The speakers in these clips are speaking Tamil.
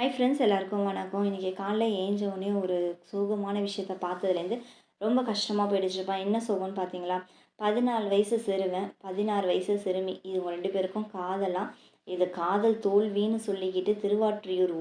ஹாய் ஃப்ரெண்ட்ஸ் எல்லாருக்கும் வணக்கம். இன்றைக்கி காலைல ஏஞ்ச உடனே ஒரு சோகமான விஷயத்த பார்த்ததுலேருந்து ரொம்ப கஷ்டமாக போயிடுச்சுப்பா. என்ன சோகம்னு பார்த்தீங்களா? பதினாலு வயசு சிறுவன் பதினாறு வயசு சிறுமி. இவங்க ரெண்டு பேருக்கும் காதலாம் இது காதல் தோல்வின்னு சொல்லிக்கிட்டு திருவாற்றியூர்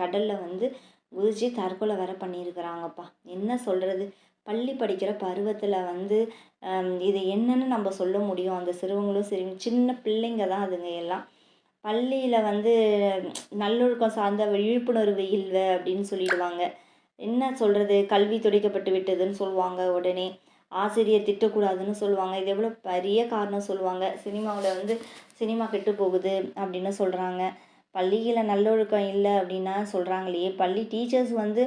கடலில் வந்து குதிச்சு தற்கொலை வர பண்ணியிருக்கிறாங்கப்பா. என்ன சொல்கிறது பள்ளி படிக்கிற பருவத்தில் வந்து இது என்னென்னு நம்ம சொல்ல முடியும். அந்த சிறுவங்களும் சரி சின்ன பிள்ளைங்க தான் அதுங்க எல்லாம். பள்ளியில் வந்து நல்லொழுக்கம் சார்ந்த விழிப்புணர்வு இல்லை அப்படின்னு சொல்லிடுவாங்க. என்ன சொல்கிறது கல்வி துடைக்கப்பட்டு விட்டதுன்னு சொல்லுவாங்க உடனே. ஆசிரியர் திட்டக்கூடாதுன்னு சொல்லுவாங்க. இது எவ்வளோ பெரிய காரணம் சொல்லுவாங்க. சினிமாவில் வந்து சினிமா கெட்டு போகுது அப்படின்னு சொல்கிறாங்க பள்ளியில் நல்லொழுக்கம் இல்லை அப்படின்னா சொல்கிறாங்களே பள்ளி டீச்சர்ஸ் வந்து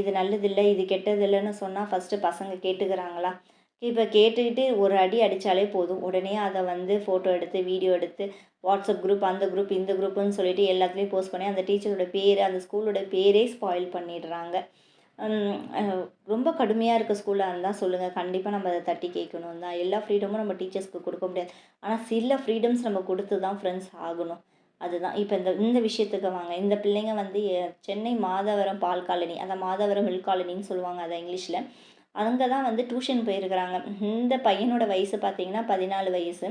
இது நல்லதில்லை இது கெட்டதில்லைன்னு சொன்னால் ஃபஸ்ட்டு பசங்க கேட்டுக்கிறாங்களா? இப்போ கேட்டுக்கிட்டு ஒரு அடி அடித்தாலே போதும். உடனே அதை வந்து ஃபோட்டோ எடுத்து வீடியோ எடுத்து வாட்ஸ்அப் குரூப் அந்த குரூப் இந்த குரூப்புன்னு சொல்லிட்டு எல்லாத்துலேயும் போஸ்ட் பண்ணி அந்த டீச்சரோட பேர் அந்த ஸ்கூலோட பேரே ஸ்பாயில் பண்ணிடுறாங்க. ரொம்ப கடுமையாக இருக்க ஸ்கூலாக இருந்தால் சொல்லுங்கள் கண்டிப்பாக நம்ம அதை தட்டி கேட்கணும் தான். எல்லா ஃப்ரீடமும் நம்ம டீச்சர்ஸ்க்கு கொடுக்க முடியாது. ஆனால் சில ஃப்ரீடம்ஸ் நம்ம கொடுத்து தான் ஃப்ரெண்ட்ஸ் ஆகணும். அதுதான். இப்போ இந்த இந்த விஷயத்துக்கு வாங்க. இந்த பிள்ளைங்க வந்து சென்னை மாதவரம் பால் காலனி அந்த மாதவரம் மில் காலனின்னு சொல்லுவாங்க அதை இங்கிலீஷில். அங்கே தான் வந்து டியூஷன் போயிருக்கிறாங்க. இந்த பையனோட வயசு பார்த்திங்கன்னா பதினாலு வயசு.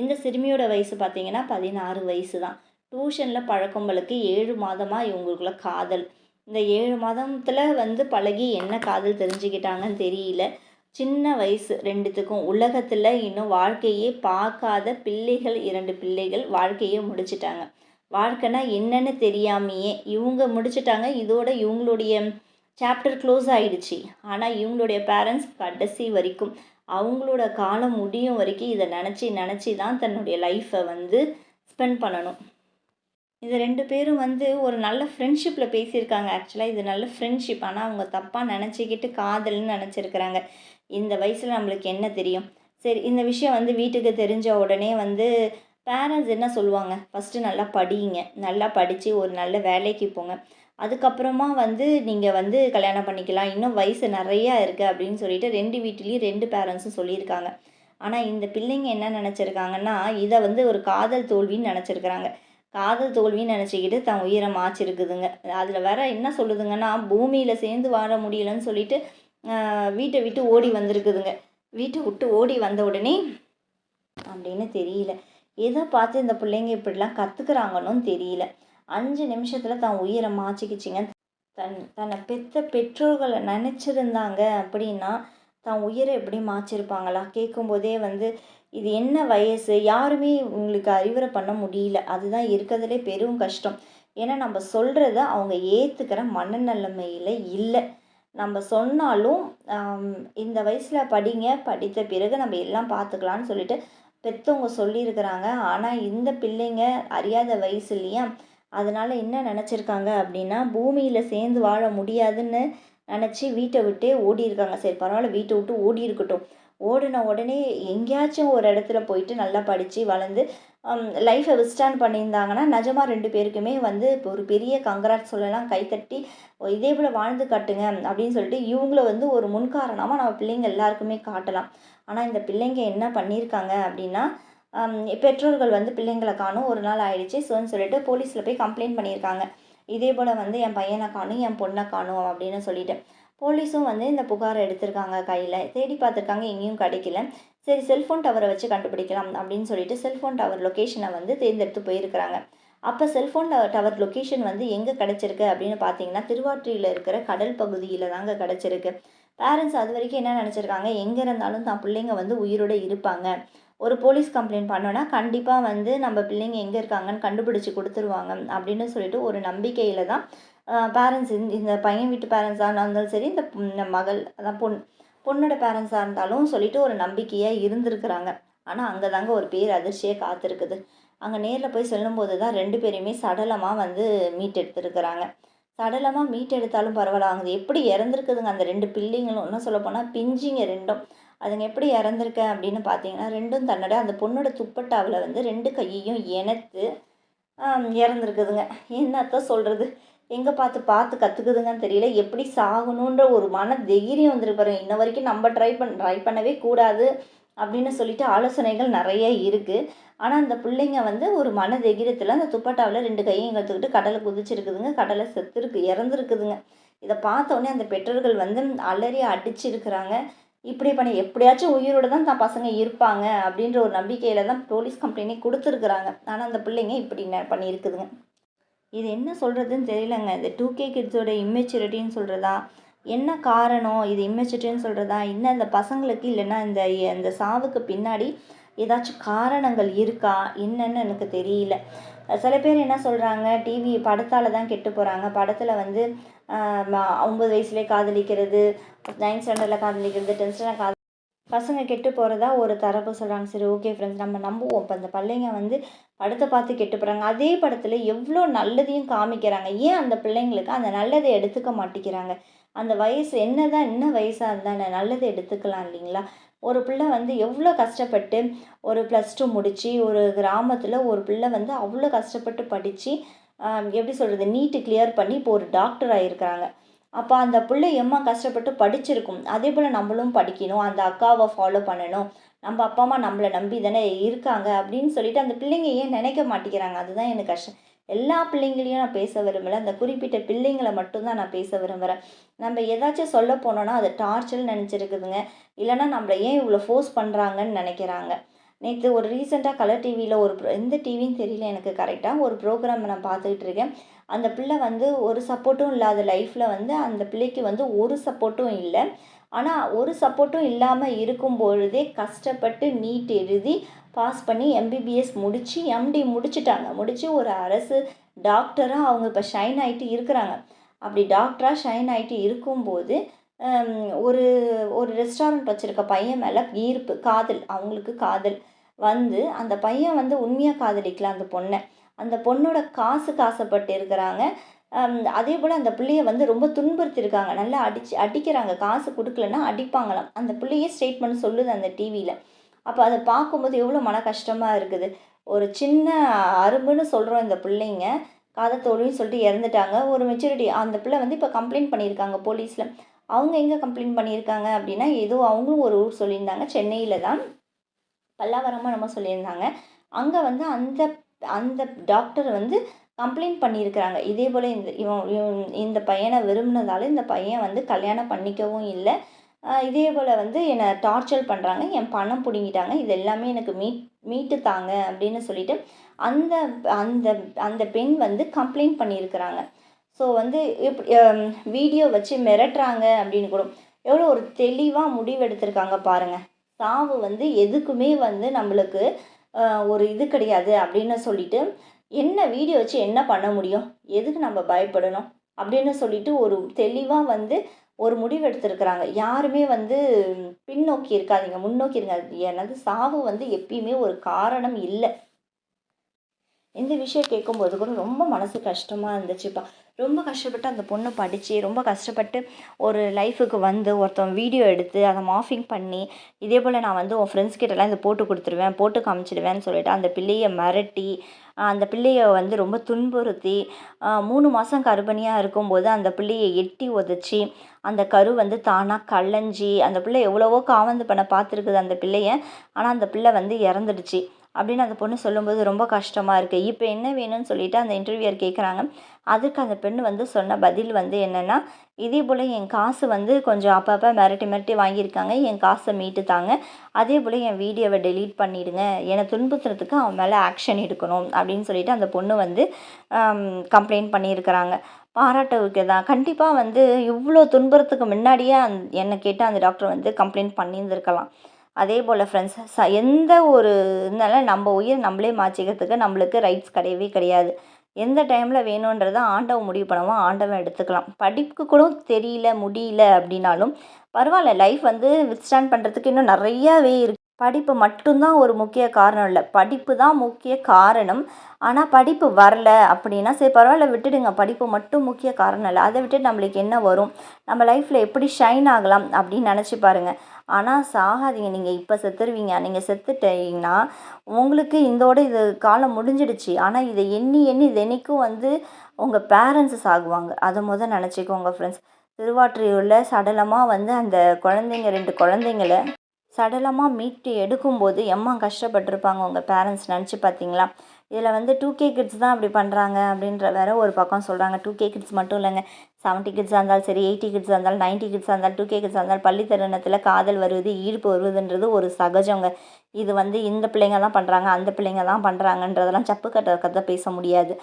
இந்த சிறுமியோட வயசு பார்த்திங்கன்னா பதினாறு வயசு தான். டியூஷனில் பழக்கம்பளுக்கு ஏழு மாதமாக இவங்களுக்குள்ள காதல். இந்த ஏழு மாதத்தில் வந்து பழகி என்ன காதல் தெரிஞ்சுக்கிட்டாங்கன்னு தெரியல. சின்ன வயசு ரெண்டுத்துக்கும். உலகத்தில் இன்னும் வாழ்க்கையே பார்க்காத பிள்ளைகள் இரண்டு பிள்ளைகள் வாழ்க்கையே முடிச்சிட்டாங்க. வாழ்க்கைனா என்னன்னு தெரியாமையே இவங்க முடிச்சிட்டாங்க. இதோட இவங்களுடைய சாப்டர் க்ளோஸ் ஆயிடுச்சு. ஆனால் இவங்களுடைய பேரண்ட்ஸ் கடைசி வரைக்கும் அவங்களோட காலம் முடியும் வரைக்கும் இதை நினச்சி நினச்சி தான் தன்னுடைய லைஃப்பை வந்து ஸ்பெண்ட் பண்ணணும். இது ரெண்டு பேரும் வந்து ஒரு நல்ல ஃப்ரெண்ட்ஷிப்பில் பேசியிருக்காங்க. ஆக்சுவலாக இது நல்ல ஃப்ரெண்ட்ஷிப் ஆனால் அவங்க தப்பாக நினச்சிக்கிட்டு காதல்னு நினச்சிருக்கிறாங்க. இந்த வயசில் நம்மளுக்கு என்ன தெரியும்? சரி இந்த விஷயம் வந்து வீட்டுக்கு தெரிஞ்ச உடனே வந்து பேரண்ட்ஸ் என்ன சொல்லுவாங்க? ஃபஸ்ட்டு நல்லா படியுங்க நல்லா படித்து ஒரு நல்ல வேலைக்கு போங்க. அதுக்கப்புறமா வந்து நீங்கள் வந்து கல்யாணம் பண்ணிக்கலாம். இன்னும் வயசு நிறையா இருக்குது அப்படின்னு சொல்லிட்டு ரெண்டு வீட்லேயும் ரெண்டு பேரண்ட்ஸும் சொல்லியிருக்காங்க. ஆனால் இந்த பிள்ளைங்க என்ன நினச்சிருக்காங்கன்னா இதை வந்து ஒரு காதல் தோல்வின்னு நினச்சிருக்கிறாங்க. காதல் தோல்வின்னு நினச்சிக்கிட்டு தன் உயிரை மாச்சிருக்குதுங்க. அதில் வேற என்ன சொல்லுதுங்கன்னா பூமியில் சேர்ந்து வாழ முடியலன்னு சொல்லிட்டு வீட்டை விட்டு ஓடி வந்திருக்குதுங்க. வீட்டை விட்டு ஓடி வந்த உடனே அப்படின்னு தெரியல. எதை பார்த்து இந்த பிள்ளைங்க இப்படிலாம் கற்றுக்குறாங்கன்னு தெரியல. அஞ்சு நிமிஷத்தில் தான் உயிரை மாச்சிக்கிச்சிங்க தன் தன்னை பெற்ற பெற்றோர்களை நினச்சிருந்தாங்க அப்படின்னா தான் உயிரை எப்படி மாச்சிருப்பாங்களா கேட்கும்போதே வந்து இது என்ன வயசு? யாருமே உங்களுக்கு அறிவுரை பண்ண முடியல. அதுதான் இருக்கிறதுலே பெரும் கஷ்டம். ஏன்னா நம்ம சொல்கிறத அவங்க ஏற்றுக்கிற மனநிலைமையில் இல்லை. நம்ம சொன்னாலும் இந்த வயசில் படிங்க படித்த பிறகு நம்ம எல்லாம் பார்த்துக்கலான்னு சொல்லிட்டு பெற்றவங்க சொல்லியிருக்கிறாங்க ஆனால் இந்த பிள்ளைங்க அறியாத வயசுலேயே அதனால் என்ன நினச்சிருக்காங்க அப்படின்னா பூமியில் சேர்ந்து வாழ முடியாதுன்னு நினச்சி வீட்டை விட்டே ஓடி இருக்காங்க சரி பரவாயில்ல வீட்டை விட்டு ஓடி இருக்கட்டும். ஓடின உடனே எங்கேயாச்சும் ஒரு இடத்துல போயிட்டு நல்லா படித்து வளர்ந்து லைஃப்பை விஸ்டாண்ட் பண்ணியிருந்தாங்கன்னா நிஜமாக ரெண்டு பேருக்குமே வந்து இப்போ ஒரு பெரிய கங்கராட் சொல்லலாம். கைத்தட்டி இதே போல் வாழ்ந்து காட்டுங்க அப்படின்னு சொல்லிட்டு இவங்கள வந்து ஒரு முன்காரணமாக நம்ம பிள்ளைங்க எல்லாருக்குமே காட்டலாம். ஆனால் இந்த பிள்ளைங்க என்ன பண்ணியிருக்காங்க அப்படின்னா பெற்றோர்கள் வந்து பிள்ளைங்களை காணும் ஒரு நாள் ஆயிடுச்சு ஸோன்னு சொல்லிட்டு போலீஸில் போய் கம்ப்ளைண்ட் பண்ணியிருக்காங்க இதே போல் வந்து என் பையனை காணும் என் பொண்ணை காணும் அப்படின்னு சொல்லிட்டு. போலீஸும் வந்து இந்த புகாரை எடுத்திருக்காங்க கையில். தேடி பார்த்துருக்காங்க எங்கேயும் கிடைக்கல. சரி செல்ஃபோன் டவரை வச்சு கண்டுபிடிக்கலாம் அப்படின்னு சொல்லிட்டு செல்ஃபோன் டவர் லொக்கேஷனை வந்து தேர்ந்தெடுத்து போயிருக்கிறாங்க. அப்போ செல்ஃபோன் டவர் லொக்கேஷன் வந்து எங்கே கிடச்சிருக்கு அப்படின்னு பார்த்தீங்கன்னா திருவாற்றியில் இருக்கிற கடல் பகுதியில் தாங்க கிடச்சிருக்கு. பேரண்ட்ஸ் அது வரைக்கும் என்ன நினச்சிருக்காங்க? எங்கே இருந்தாலும் தான் பிள்ளைங்க வந்து உயிரோடு இருப்பாங்க. ஒரு போலீஸ் கம்ப்ளைண்ட் பண்ணோன்னா கண்டிப்பாக வந்து நம்ம பிள்ளைங்க எங்கே இருக்காங்கன்னு கண்டுபிடிச்சி கொடுத்துருவாங்க அப்படின்னு சொல்லிட்டு ஒரு நம்பிக்கையில் தான் பேரண்ட்ஸ் இந்த பையன் வீட்டு பேரண்ட்ஸாக இருந்தாலும் சரி இந்த மகள் அதான் பொண் பொண்ணோட பேரண்ட்ஸாக இருந்தாலும் சொல்லிட்டு ஒரு நம்பிக்கையாக இருந்திருக்கிறாங்க. ஆனால் அங்கே தாங்க ஒரு பேர் அதிர்ச்சியே காத்திருக்குது. அங்கே நேரில் போய் சொல்லும்போது தான் ரெண்டு பேரையுமே சடலமாக வந்து மீட் எடுத்துருக்கிறாங்க சடலமாக மீட்டெடுத்தாலும் பரவாயில்ல. அவங்க எப்படி இறந்துருக்குதுங்க? அந்த ரெண்டு பிள்ளைங்களும் இன்னும் சொல்லப்போனால் பிஞ்சிங்க ரெண்டும். அதுங்க எப்படி இறந்துருக்க அப்படின்னு பார்த்தீங்கன்னா ரெண்டும் தன்னோட அந்த பொண்ணோட துப்பட்டாவில் வந்து ரெண்டு கையையும் இணைத்து இறந்துருக்குதுங்க. என்னத்தான் சொல்கிறது எங்கே பார்த்து பார்த்து கற்றுக்குதுங்கன்னு தெரியல. எப்படி சாகணுன்ற ஒரு மன தைரியம் வந்துருக்கு பாருங்க. இன்ன வரைக்கும் நம்ம ட்ரை பண் ட்ரை பண்ணவே கூடாது. அப்படின்னு சொல்லிட்டு ஆலோசனைகள் நிறைய இருக்குது ஆனால் அந்த பிள்ளைங்க வந்து ஒரு மன தைரியத்தில் அந்த துப்பட்டாவில் ரெண்டு கையும் கற்றுக்கிட்டு கடலை குதிச்சிருக்குதுங்க. கடலை செத்துருக்கு இறந்துருக்குதுங்க. இதை பார்த்தோன்னே அந்த பெற்றோர்கள் வந்து அலறி அடிச்சிருக்கிறாங்க. இப்படி பண்ணி எப்படியாச்சும் உயிரோடு தான் தான் பசங்க இருப்பாங்க அப்படின்ற ஒரு நம்பிக்கையில் தான் போலீஸ் கம்ப்ளைண்ட்டே கொடுத்துருக்குறாங்க. ஆனால் அந்த பிள்ளைங்க இப்படி பண்ணியிருக்குதுங்க. இது என்ன சொல்கிறதுன்னு தெரியலங்க. இந்த டூ கே கிட்ஸோட இம்மெச்சூரிட்டின்னு சொல்கிறதா என்ன காரணம்? இது இம்மெச்சூரிட்டின்னு சொல்கிறதா இன்னும் இந்த பசங்களுக்கு இல்லைன்னா இந்த இந்த சாவுக்கு பின்னாடி ஏதாச்சும் காரணங்கள் இருக்கா? என்னன்னு எனக்கு தெரியல. சில பேர் என்ன சொல்கிறாங்க டிவி படத்தால் தான் கெட்டு போகிறாங்க படத்தில் வந்து ஒம்பது வயசுலேயே காதலிக்கிறது நைன்த் ஸ்டாண்டர்டில் காதலிக்கிறது டென்த் ஸ்டாண்டர்ட் காதல் பசங்க கெட்டு போகிறதா ஒரு தரப்பு சொல்கிறாங்க சரி ஓகே ஃப்ரெண்ட்ஸ் நம்ம நம்புவோம். இப்போ அந்த பிள்ளைங்க வந்து படத்தை பார்த்து கெட்டு போகிறாங்க அதே படத்தில் எவ்வளோ நல்லதையும் காமிக்கிறாங்க. ஏன் அந்த பிள்ளைங்களுக்கு அந்த நல்லதை எடுத்துக்க மாட்டேங்கிறாங்க? அந்த வயசு என்ன தான் என்ன வயசாக இருந்தானே நல்லதை எடுத்துக்கலாம் இல்லைங்களா? ஒரு பிள்ளை வந்து எவ்வளோ கஷ்டப்பட்டு ஒரு ப்ளஸ் டூ முடித்து ஒரு கிராமத்தில் ஒரு பிள்ளை வந்து அவ்வளோ கஷ்டப்பட்டு படித்து எப்படி சொல்கிறது நீட்டு கிளியர் பண்ணி இப்போ ஒரு டாக்டர் ஆகியிருக்கிறாங்க அப்போ அந்த பிள்ளை எம்மா கஷ்டப்பட்டு படிச்சிருக்கும்? அதே போல் நம்மளும் படிக்கணும் அந்த அக்காவை ஃபாலோ பண்ணணும். நம்ம அப்பா அம்மா நம்மளை நம்பி தானே இருக்காங்க அப்படின்னு சொல்லிட்டு அந்த பிள்ளைங்க ஏன் நினைக்க மாட்டேங்கிறாங்க? அதுதான் எனக்கு கஷ்டம். எல்லா பிள்ளைங்களையும் நான் பேச விரும்பலை. அந்த குறிப்பிட்ட பிள்ளைங்களை மட்டும்தான் நான் பேச விரும்புகிறேன் நம்ம ஏதாச்சும் சொல்ல போனோன்னா அது டார்ச்சர்னு நினச்சிருக்குதுங்க. இல்லைன்னா நம்மளை ஏன் இவ்வளோ ஃபோர்ஸ் பண்ணுறாங்கன்னு நினைக்கிறாங்க. நேற்று ஒரு ரீசெண்டாக கலர் டிவியில் ஒரு எந்த டிவின்னு தெரியல எனக்கு கரெக்டாக ஒரு ப்ரோக்ராம் நான் பார்த்துக்கிட்டு இருக்கேன். அந்த பிள்ளை வந்து ஒரு சப்போர்ட்டும் இல்லாத லைஃப்பில் வந்து அந்த பிள்ளைக்கு வந்து ஒரு சப்போர்ட்டும் இல்லை. ஆனால் ஒரு சப்போர்ட்டும் இல்லாமல் இருக்கும் பொழுதே கஷ்டப்பட்டு நீட் எழுதி பாஸ் பண்ணி எம்பிபிஎஸ் முடித்து எம்டி முடிச்சிட்டாங்க. முடித்து ஒரு அரசு டாக்டராக அவங்க இப்போ ஷைன் ஆகிட்டு இருக்கிறாங்க. அப்படி டாக்டராக ஷைன் ஆகிட்டு இருக்கும்போது ஒரு ஒரு ரெஸ்டாரண்ட் வச்சுருக்க பையன் மேலே ஈர்ப்பு காதல் அவங்களுக்கு காதல் வந்து அந்த பையன் வந்து உண்மையாக காதலிக்கலாம் அந்த பொண்ணை. அந்த பொண்ணோட காசுக்கு ஆசைப்பட்டு இருக்கிறாங்க. அதே போல் அந்த பிள்ளைய வந்து ரொம்ப துன்புறுத்திருக்காங்க நல்லா அடிச்சு அடிக்கிறாங்க. காசு கொடுக்கலன்னா அடிப்பாங்களாம். அந்த பிள்ளையே ஸ்டேட்மெண்ட் சொல்லுது அந்த டிவியில் அப்போ அதை பார்க்கும்போது எவ்வளோ மன கஷ்டமாக இருக்குது. ஒரு சின்ன அரும்புன்னு சொல்கிறோம் இந்த பிள்ளைங்க. காதத்தோழின்னு சொல்லிட்டு இறந்துட்டாங்க. ஒரு மெச்சூரிட்டி அந்த பிள்ளை வந்து இப்போ கம்ப்ளைண்ட் பண்ணியிருக்காங்க போலீஸில் அவங்க எங்கே கம்ப்ளைண்ட் பண்ணியிருக்காங்க அப்படின்னா ஏதோ அவங்களும் ஒரு ஊர் சொல்லியிருந்தாங்க. சென்னையில் தான். பல்லாவரமாக நம்ம சொல்லியிருந்தாங்க. அங்கே வந்து அந்த அந்த டாக்டர் வந்து கம்ப்ளைண்ட் பண்ணியிருக்கிறாங்க. இதே போல் இந்த இவன் இந்த பையனை விரும்பினதால இந்த பையன் வந்து கல்யாணம் பண்ணிக்கவும் இல்லை. இதே போல் வந்து என்னை டார்ச்சர் பண்ணுறாங்க என் பணம் பிடுங்கிட்டாங்க இது எல்லாமே எனக்கு மீட் மீட்டு தாங்க அப்படின்னு சொல்லிட்டு அந்த அந்த அந்த பெண் வந்து கம்ப்ளைண்ட் பண்ணியிருக்கிறாங்க. ஸோ வந்து இப்படி வீடியோ வச்சு மிரட்டுறாங்க அப்படின்னு கூட. எவ்வளோ ஒரு தெளிவாக முடிவெடுத்திருக்காங்க பாருங்கள் சாவு வந்து எதுக்குமே வந்து நம்மளுக்கு ஒரு இது கிடையாது அப்படின்னு சொல்லிட்டு என்ன வீடியோ வச்சு என்ன பண்ண முடியும்? எதுக்கு நம்ம பயப்படணும்? அப்படின்னு சொல்லிட்டு ஒரு தெளிவாக வந்து ஒரு முடிவு எடுத்திருக்கிறாங்க. யாருமே வந்து பின்னோக்கி இருக்காதீங்க முன்னோக்கி இருக்காது எனது சாவு வந்து எப்பயுமே ஒரு காரணம் இல்லை. இந்த விஷயம் கேட்கும்போது கூட ரொம்ப மனசு கஷ்டமாக இருந்துச்சுப்பா. ரொம்ப கஷ்டப்பட்டு அந்த பொண்ணு படித்து ரொம்ப கஷ்டப்பட்டு ஒரு லைஃபுக்கு வந்து ஒருத்தன் வீடியோ எடுத்து அதை மாஃபிங் பண்ணி இதே போல் நான் வந்து உன் ஃப்ரெண்ட்ஸ் கிட்டலாம் இதை போட்டு கொடுத்துருவேன் போட்டு காமிச்சிடுவேன்னு சொல்லிட்டு அந்த பிள்ளையை மிரட்டி அந்த பிள்ளையை வந்து ரொம்ப துன்புறுத்தி மூணு மாதம் கருப்பணியாக இருக்கும்போது அந்த பிள்ளையை எட்டி உதச்சி அந்த கரு வந்து தானாக களைஞ்சி அந்த பிள்ளை எவ்வளவோ காவந்து பண்ண பார்த்துருக்குது அந்த பிள்ளைய ஆனால் அந்த பிள்ளை வந்து இறந்துடுச்சு. அப்படின்னு அந்த பொண்ணு சொல்லும்போது ரொம்ப கஷ்டமாக இருக்குது இப்போ என்ன வேணும்னு சொல்லிட்டு அந்த இன்டர்வியூர் கேட்குறாங்க அதுக்கு அந்த பெண் வந்து சொன்ன பதில் வந்து என்னென்னா இதே போல் என் காசு வந்து கொஞ்சம் அப்பப்போ மிரட்டி மிரட்டி வாங்கியிருக்காங்க. என் காசை மீட்டு தாங்க அதே போல் என் வீடியோவை டெலீட் பண்ணிவிடுங்க என்னை துன்புறுத்துறதுக்கு அவன் மேலே ஆக்ஷன் எடுக்கணும். அப்படின்னு சொல்லிட்டு அந்த பொண்ணு வந்து கம்ப்ளைண்ட் பண்ணியிருக்கிறாங்க. பாராட்டவுக்கு தான் கண்டிப்பாக வந்து இவ்வளோ துன்புறத்துக்கு முன்னாடியே அந் என்னை கேட்டால் அந்த டாக்டர் வந்து கம்ப்ளைண்ட் பண்ணியிருந்துருக்கலாம். அதே போல் ஃப்ரெண்ட்ஸ் ச எந்த ஒரு இருந்தாலும் நம்ம உயிர் நம்மளே மாற்றிக்கிறதுக்கு நம்மளுக்கு ரைட்ஸ் கிடையவே கிடையாது. எந்த டைமில் வேணுன்றதை ஆண்டவன் முடிவு பண்ணுவோம் ஆண்டவன் எடுத்துக்கலாம். படிப்புக்கு கூட தெரியல முடியல அப்படின்னாலும் பரவாயில்ல லைஃப் வந்து வித்ஸ்டாண்ட் பண்ணுறதுக்கு இன்னும் நிறையாவே இருக்குது படிப்பு மட்டும்தான் ஒரு முக்கிய காரணம் இல்லை. படிப்பு தான் முக்கிய காரணம். ஆனால் படிப்பு வரல அப்படின்னா சரி பரவாயில்ல விட்டுடுங்க. படிப்பு மட்டும் முக்கிய காரணம் இல்லை. அதை விட்டுட்டு நம்மளுக்கு என்ன வரும்? நம்ம லைஃப்பில் எப்படி ஷைன் ஆகலாம் அப்படின்னு நினச்சி பாருங்கள் ஆனால் சாகாதீங்க. நீங்கள் இப்போ செத்துருவீங்க. நீங்கள் செத்துட்டீங்கன்னா உங்களுக்கு இதோட இது காலம் முடிஞ்சிடுச்சு. ஆனால் இதை எண்ணி எண்ணி தினைக்கும் வந்து உங்கள் பேரண்ட்ஸு சாகுவாங்க. அதை முதல் நினச்சிக்கோங்க ஃப்ரெண்ட்ஸ் திருவாற்றியூரில் சடலமாக வந்து அந்த குழந்தைங்க ரெண்டு குழந்தைங்கள சடலமாக மீட்டு எடுக்கும்போது எம்மா கஷ்டப்பட்டிருப்பாங்க உங்கள் பேரண்ட்ஸ் நினச்சி பார்த்தீங்களா இதில் வந்து டூ கே கிட்ஸ் தான் அப்படி பண்ணுறாங்க அப்படின்ற வேற ஒரு பக்கம் சொல்கிறாங்க டூ கே கிட்ஸ் மட்டும் இல்லைங்க. செவன்ட்டி கிட்ஸாக இருந்தாலும் சரி எயிட்டி கிட்ஸாக இருந்தாலும் நைன்ட்டி கிட்ஸாக இருந்தாலும் டூ கே கிட்ஸாக இருந்தாலும் பள்ளி தருணத்தில் காதல் வருவது ஈர்ப்பு வருவதுன்றது ஒரு சகஜங்க. இது வந்து இந்த பிள்ளைங்க தான் பண்ணுறாங்க அந்த பிள்ளைங்க தான் பண்ணுறாங்கன்றதெல்லாம் சப்பு கட்ட கதை பேச முடியாது.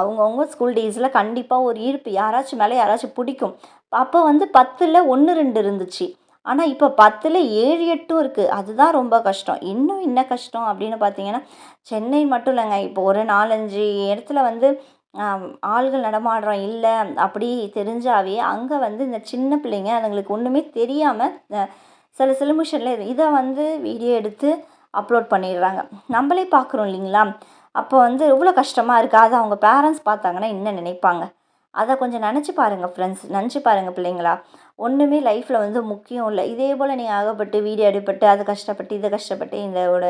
அவங்கவுங்க ஸ்கூல் டேஸில் கண்டிப்பாக ஒரு ஈர்ப்பு யாராச்சும் மேலே யாராச்சும் பிடிக்கும். அப்போ வந்து பத்தில் ஒன்று ரெண்டு இருந்துச்சு. ஆனால் இப்போ பத்தில் ஏழு எட்டும் இருக்குது அதுதான் ரொம்ப கஷ்டம். இன்னும் என்ன கஷ்டம் அப்படின்னு பார்த்தீங்கன்னா சென்னை மட்டும் இல்லைங்க. இப்போ ஒரு நாலஞ்சு இடத்துல வந்து ஆள்கள் நடமாடுறோம். இல்லை அப்படி தெரிஞ்சாவே அங்கே வந்து இந்த சின்ன பிள்ளைங்க அதுங்களுக்கு ஒன்றுமே தெரியாமல் சில சிலமிஷனில் இதை வந்து வீடியோ எடுத்து அப்லோட் பண்ணிடுறாங்க. நம்மளே பார்க்குறோம் இல்லைங்களா? அப்போ வந்து எவ்வளோ கஷ்டமாக இருக்குது அதை அவங்க பேரண்ட்ஸ் பார்த்தாங்கன்னா என்ன நினைப்பாங்க? அதை கொஞ்சம் நினச்சி பாருங்கள் ஃப்ரெண்ட்ஸ் நினச்சி பாருங்கள் பிள்ளைங்களா. ஒன்றுமே லைஃப்பில் வந்து முக்கியம் இல்லை. இதே போல் நீங்கள் ஆகப்பட்டு வீடியோ எடுப்பட்டு அது கஷ்டப்பட்டு இதை கஷ்டப்பட்டு இதோட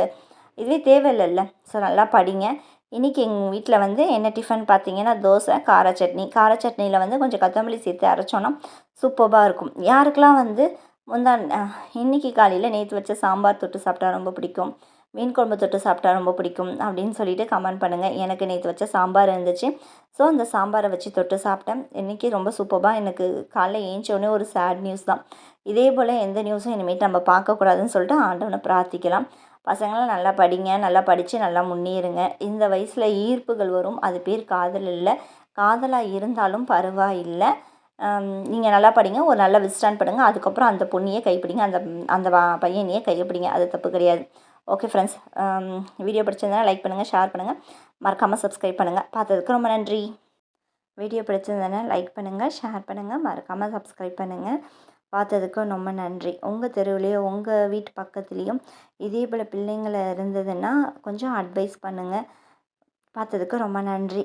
இதுவே தேவையில்லைல்ல. ஸோ நல்லா படிங்க. இன்றைக்கி எங்கள் வீட்டில் வந்து என்ன டிஃபன் பார்த்தீங்கன்னா தோசை கார சட்னி. கார சட்னியில் வந்து கொஞ்சம் கொத்தமல்லி சேர்த்து அரைச்சோன்னா சூப்பராக இருக்கும். யாருக்கெல்லாம் வந்து முந்தா இன்றைக்கி காலையில் நேற்று வச்ச சாம்பார் தொட்டு சாப்பிட்டா ரொம்ப பிடிக்கும்? மீன் குழம்பு தொட்டு சாப்பிட்டா ரொம்ப பிடிக்கும் அப்படின்னு சொல்லிட்டு கமெண்ட் பண்ணுங்கள் எனக்கு நேற்று வச்ச சாம்பார் இருந்துச்சு. ஸோ அந்த சாம்பாரை வச்சு தொட்டு சாப்பிட்டேன். இன்றைக்கி ரொம்ப சூப்பராக எனக்கு காலைல ஏஞ்சோடனே ஒரு சேட் நியூஸ் தான். இதே போல் எந்த நியூஸும் இனிமேட்டு நம்ம பார்க்கக்கூடாதுன்னு சொல்லிட்டு ஆண்டவனை பிரார்த்திக்கலாம். பசங்களாம் நல்லா படிங்க நல்லா படித்து நல்லா முன்னேறுங்க. இந்த வயசில் ஈர்ப்புகள் வரும். அது பேர் காதல் இல்லை. காதலாக இருந்தாலும் பரவாயில்லை. நீங்கள் நல்லா படிங்க. ஒரு நல்ல விஸ்டாண்ட் பண்ணுங்கள் அதுக்கப்புறம் அந்த பொண்ணையே கைப்பிடிங்க. அந்த அந்த பையனையே கைப்பிடிங்க அது தப்பு கிடையாது. ஓகே ஃப்ரெண்ட்ஸ் வீடியோ பிடிச்சிருந்தா லைக் பண்ணுங்கள் ஷேர் பண்ணுங்கள் மறக்காமல் சப்ஸ்கிரைப் பண்ணுங்கள் பார்த்ததுக்கு ரொம்ப நன்றி. வீடியோ பிடிச்சிருந்தேன்னா லைக் பண்ணுங்கள் ஷேர் பண்ணுங்கள் மறக்காமல் சப்ஸ்கிரைப் பண்ணுங்கள் பார்த்ததுக்கு ரொம்ப நன்றி. உங்கள் தெருவுலேயோ உங்கள் வீட்டு பக்கத்துலேயும் இதே போல் பிள்ளைங்களை இருந்ததுன்னா கொஞ்சம் அட்வைஸ் பண்ணுங்கள் பார்த்ததுக்கு ரொம்ப நன்றி.